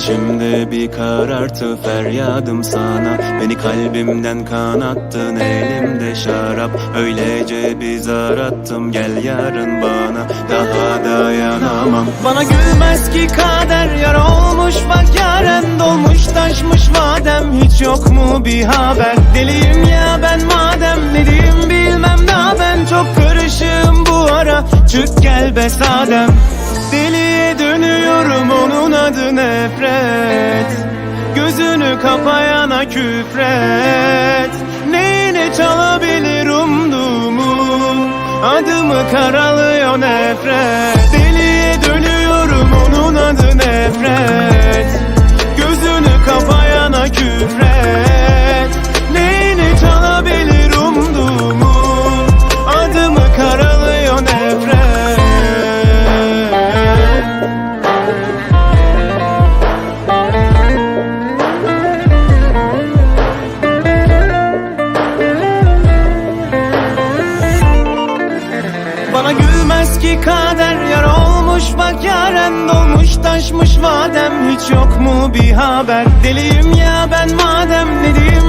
İçimde bir karartı feryadım sana. Beni kalbimden kanattın elimde şarap. Öylece bir zar attım gel yarın bana. Daha dayanamam. Bana gülmez ki kader yar olmuş bak yaren dolmuş taşmış vadem Hiç yok mu bir haber? Deliyim ya ben madem ne diyeyim bilmem. Daha ben Çok karışığım bu ara. Çık gel be sadem Deliye dönüyorum onun adı nefret. Gözünü kapayana küfret. Neyine çalabilir umduğumu? Adımı karalıyor nefret Gülmez ki kader yar olmuş bak yaren dolmuş taşmış vadem Hiç yok mu bir haber? Deliyim ya ben madem